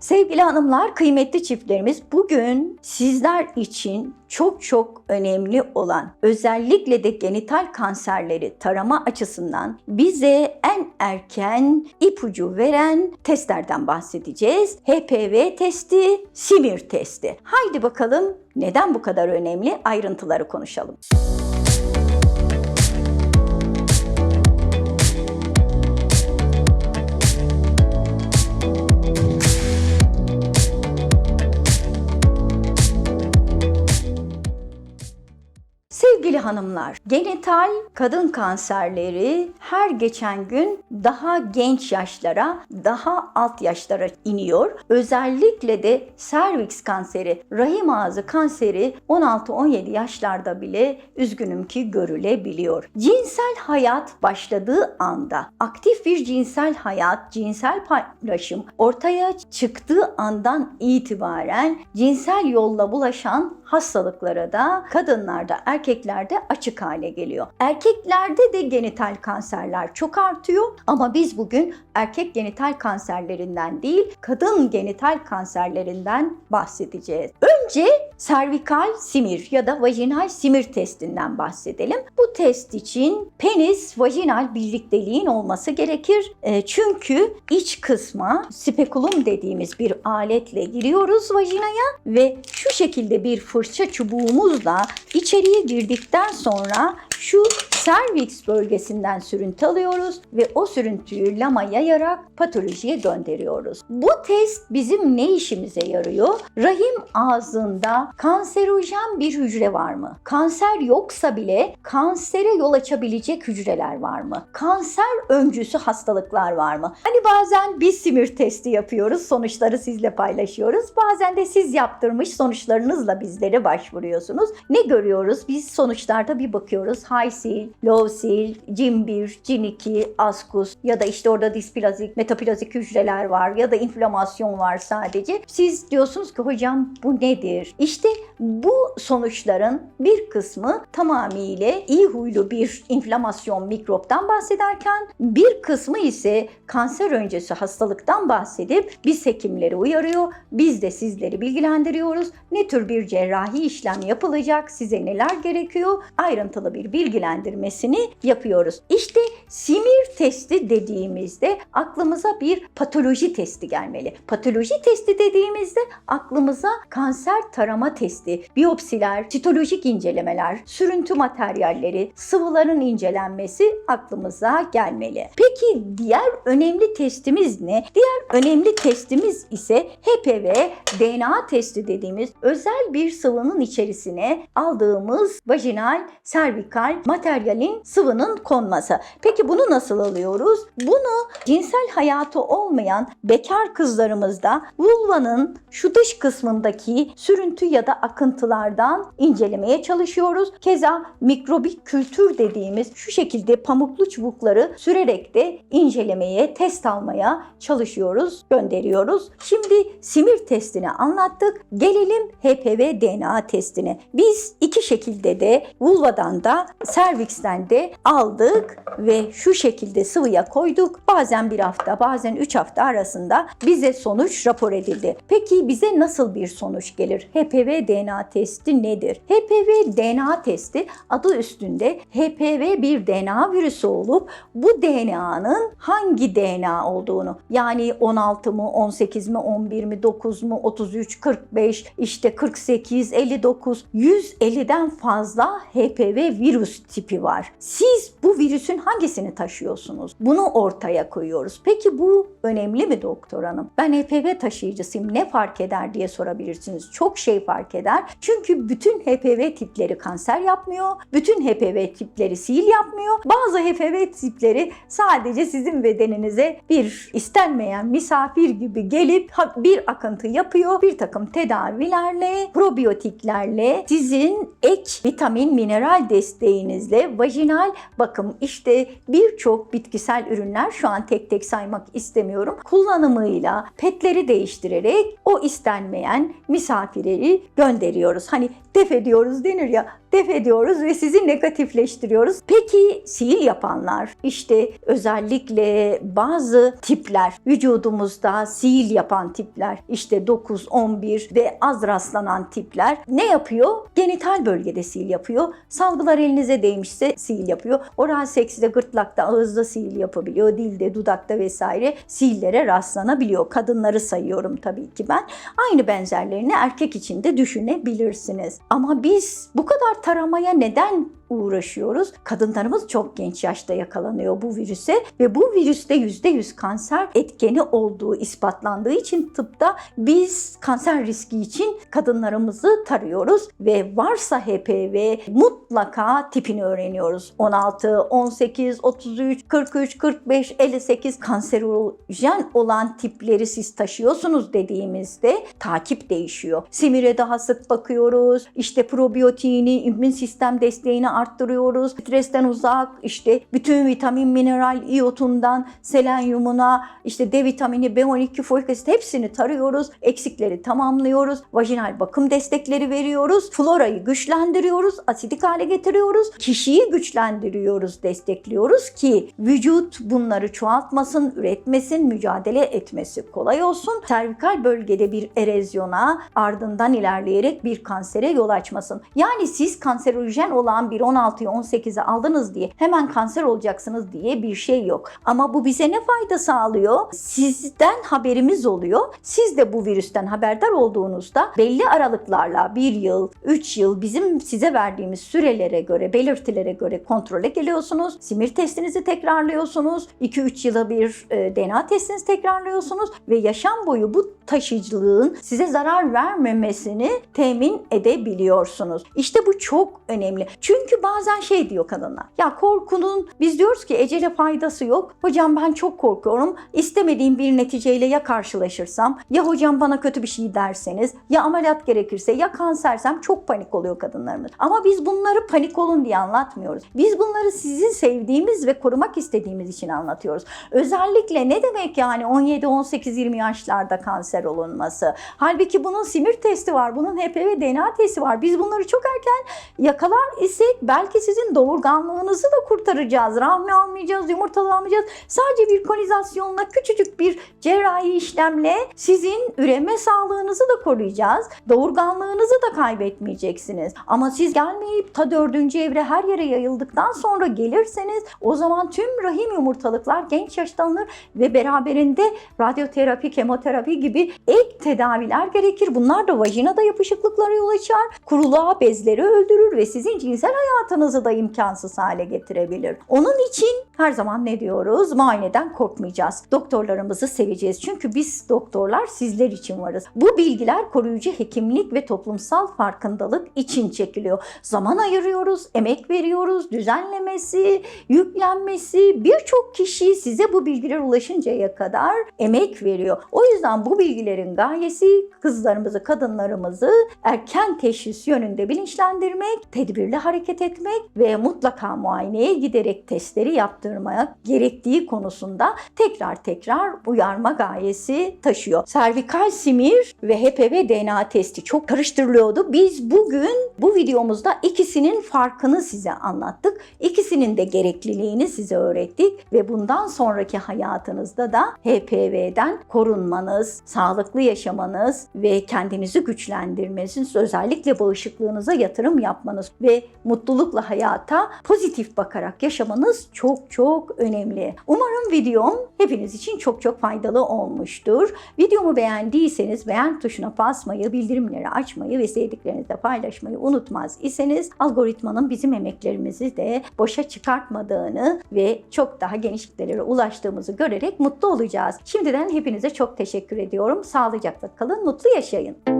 Sevgili hanımlar, kıymetli çiftlerimiz bugün sizler için çok çok önemli olan özellikle de genital kanserleri tarama açısından bize en erken ipucu veren testlerden bahsedeceğiz. HPV testi, simir testi. Haydi bakalım neden bu kadar önemli ayrıntıları konuşalım. Sevgili hanımlar, genital kadın kanserleri her geçen gün daha genç yaşlara, daha alt yaşlara iniyor. Özellikle de serviks kanseri, rahim ağzı kanseri 16-17 yaşlarda bile üzgünüm ki görülebiliyor. Cinsel hayat başladığı anda, aktif bir cinsel hayat, cinsel paylaşım ortaya çıktığı andan itibaren cinsel yolla bulaşan hastalıklara da kadınlarda, erkeklerde açık hale geliyor. Erkeklerde de genital kanserler çok artıyor ama biz bugün erkek genital kanserlerinden değil, kadın genital kanserlerinden bahsedeceğiz. Önce servikal simir ya da vajinal simir testinden bahsedelim. Bu test için penis vajinal birlikteliğin olması gerekir. E, çünkü iç kısma spekulum dediğimiz bir aletle giriyoruz vajinaya ve şu şekilde bir fırça çubuğumuzla içeriye girdikten sonra şu serviks bölgesinden sürüntü alıyoruz ve o sürüntüyü lama yayarak patolojiye gönderiyoruz. Bu test bizim ne işimize yarıyor? Rahim ağzında kanserojen bir hücre var mı? Kanser yoksa bile kansere yol açabilecek hücreler var mı? Kanser öncüsü hastalıklar var mı? Hani bazen biz simir testi yapıyoruz, sonuçları sizle paylaşıyoruz. Bazen de siz yaptırmış sonuçlarınızla bizlere başvuruyorsunuz. Ne görüyoruz? Biz sonuçlarda bir bakıyoruz. High seal, low seal, CIM1, CIN2, askus ya da işte orada displazik, metaplazik hücreler var ya da inflamasyon var sadece. Siz diyorsunuz ki hocam bu nedir? İşte bu sonuçların bir kısmı tamamıyla iyi huylu bir inflamasyon mikroptan bahsederken bir kısmı ise kanser öncesi hastalıktan bahsedip biz hekimleri uyarıyor. Biz de sizleri bilgilendiriyoruz. Ne tür bir cerrahi işlem yapılacak, size neler gerekiyor ayrıntılı bir bilgilendirmesini yapıyoruz. İşte simir testi dediğimizde aklımıza bir patoloji testi gelmeli. Patoloji testi dediğimizde aklımıza kanser tarama testi, biyopsiler, sitolojik incelemeler, sürüntü materyalleri, sıvıların incelenmesi aklımıza gelmeli. Peki diğer önemli testimiz ne? Diğer önemli testimiz ise HPV DNA testi dediğimiz özel bir sıvının içerisine aldığımız vajinal, servikal materyalin sıvının konması. Peki bunu nasıl alıyoruz? Bunu cinsel hayatı olmayan bekar kızlarımızda vulvanın şu dış kısmındaki sürüntü ya da akıntılardan incelemeye çalışıyoruz. Keza mikrobik kültür dediğimiz şu şekilde pamuklu çubukları sürerek de incelemeye, test almaya çalışıyoruz, gönderiyoruz. Şimdi simir testini anlattık. Gelelim HPV DNA testine. Biz iki şekilde de vulvadan da serviksten de aldık ve şu şekilde sıvıya koyduk. Bazen bir hafta, bazen üç hafta arasında bize sonuç rapor edildi. Peki bize nasıl bir sonuç gelir? HPV DNA testi nedir? HPV DNA testi adı üstünde HPV bir DNA virüsü olup bu DNA'nın hangi DNA olduğunu yani 16 mı, 18 mi, 11 mi, 9 mu, 33, 45, işte 48, 59, 150'den fazla HPV virüs tipi var. Siz bu virüsün hangisini taşıyorsunuz? Bunu ortaya koyuyoruz. Peki bu önemli mi doktor hanım? Ben HPV taşıyıcısıyım ne fark eder diye sorabilirsiniz. Çok şey fark eder. Çünkü bütün HPV tipleri kanser yapmıyor. Bütün HPV tipleri sil yapmıyor. Bazı HPV tipleri sadece sizin bedeninize bir istenmeyen misafir gibi gelip bir akıntı yapıyor. Bir takım tedavilerle, probiyotiklerle sizin ek vitamin, mineral desteğinizle vajinal bakım işte birçok bitkisel ürünler şu an tek tek saymak istemiyorum. Kullanımıyla petleri değiştirerek o istenmeyen misafirleri gönderiyoruz. Hani def ediyoruz denir ya def ediyoruz ve sizi negatifleştiriyoruz. Peki sihir yapanlar işte özellikle bazı tipler vücudumuzda sihir yapan tipler işte 9, 11 ve az rastlanan tipler ne yapıyor? Genital bölgede sihir yapıyor. Salgılar elinize değmişse sihir yapıyor. Oral sekste, gırtlakta, ağızda sihir yapabiliyor. Dilde, dudakta vesaire sihirlere rastlanabiliyor. Kadınları sayıyorum tabii ki ben. Aynı benzerlerini erkek için de düşünebilirsiniz. Ama biz bu kadar taramaya neden uğraşıyoruz. Kadınlarımız çok genç yaşta yakalanıyor bu virüse ve bu virüste %100 kanser etkeni olduğu ispatlandığı için tıpta biz kanser riski için kadınlarımızı tarıyoruz ve varsa HPV mutlaka tipini öğreniyoruz. 16, 18, 33, 43, 45, 58 kanserojen olan tipleri siz taşıyorsunuz dediğimizde takip değişiyor. Simire daha sık bakıyoruz. İşte probiyotiğini, immün sistem desteğini arttırıyoruz. Stresten uzak, işte bütün vitamin, mineral, iyotundan selenyumuna, işte D vitamini, B12, folik asit hepsini tarıyoruz. Eksikleri tamamlıyoruz. Vajinal bakım destekleri veriyoruz. Florayı güçlendiriyoruz. Asidik hale getiriyoruz. Kişiyi güçlendiriyoruz, destekliyoruz ki vücut bunları çoğaltmasın, üretmesin, mücadele etmesi kolay olsun. Servikal bölgede bir erozyona ardından ilerleyerek bir kansere yol açmasın. Yani siz kanserojen olan bir 16'yı 18'e aldınız diye hemen kanser olacaksınız diye bir şey yok. Ama bu bize ne fayda sağlıyor? Sizden haberimiz oluyor. Siz de bu virüsten haberdar olduğunuzda belli aralıklarla bir yıl, üç yıl bizim size verdiğimiz sürelere göre, belirtilere göre kontrole geliyorsunuz. Simir testinizi tekrarlıyorsunuz. 2-3 yıla bir e, DNA testinizi tekrarlıyorsunuz ve yaşam boyu bu taşıyıcılığın size zarar vermemesini temin edebiliyorsunuz. İşte bu çok önemli. Çünkü bazen şey diyor kadınlar. Ya korkunun biz diyoruz ki ecele faydası yok. Hocam ben çok korkuyorum. İstemediğim bir neticeyle ya karşılaşırsam ya hocam bana kötü bir şey derseniz ya ameliyat gerekirse ya kansersem çok panik oluyor kadınlarımız. Ama biz bunları panik olun diye anlatmıyoruz. Biz bunları sizin sevdiğimiz ve korumak istediğimiz için anlatıyoruz. Özellikle ne demek yani 17, 18, 20 yaşlarda kanser olunması? Halbuki bunun simir testi var, bunun HPV DNA testi var. Biz bunları çok erken yakalar isek belki sizin doğurganlığınızı da kurtaracağız. Rahmi almayacağız, yumurtalı almayacağız. Sadece bir konizasyonla küçücük bir cerrahi işlemle sizin üreme sağlığınızı da koruyacağız. Doğurganlığınızı da kaybetmeyeceksiniz. Ama siz gelmeyip ta dördüncü evre her yere yayıldıktan sonra gelirseniz o zaman tüm rahim yumurtalıklar genç yaşta alınır ve beraberinde radyoterapi, kemoterapi gibi ek tedaviler gerekir. Bunlar da vajinada yapışıklıklara yol açar. Kuruluğa bezleri öldürür ve sizin cinsel hayatınızı da imkansız hale getirebilir. Onun için her zaman ne diyoruz? Muayeneden korkmayacağız. Doktorlarımızı seveceğiz. Çünkü biz doktorlar sizler için varız. Bu bilgiler koruyucu hekimlik ve toplumsal farkındalık için çekiliyor. Zaman ayırıyoruz, emek veriyoruz, düzenlemesi, yüklenmesi birçok kişi size bu bilgiler ulaşıncaya kadar emek veriyor. O yüzden bu bilgilerin gayesi kızlarımızı, kadınlarımızı erken teşhis yönünde bilinçlendirmek, tedbirli hareket etmek ve mutlaka muayeneye giderek testleri yaptırmaya gerektiği konusunda tekrar tekrar uyarma gayesi taşıyor. Servikal simir ve HPV DNA testi çok karıştırılıyordu. Biz bugün bu videomuzda ikisinin farkını size anlattık. İkisinin de gerekliliğini size öğrettik ve bundan sonraki hayatınızda da HPV'den korunmanız, sağlıklı yaşamanız ve kendinizi güçlendirmeniz, özellikle bağışıklığınıza yatırım yapmanız ve mutlulukla hayata pozitif bakarak yaşamanız çok çok önemli. Umarım videom hepiniz için çok çok faydalı olmuştur. Videomu beğendiyseniz beğen tuşuna basmayı, bildirimleri açmayı ve sevdiklerinizle paylaşmayı unutmaz iseniz algoritmanın bizim emeklerimizi de boşa çıkartmadığını ve çok daha geniş kitlelere ulaştığımızı görerek mutlu olacağız. Şimdiden hepinize çok teşekkür ediyorum. Sağlıcakla kalın, mutlu yaşayın.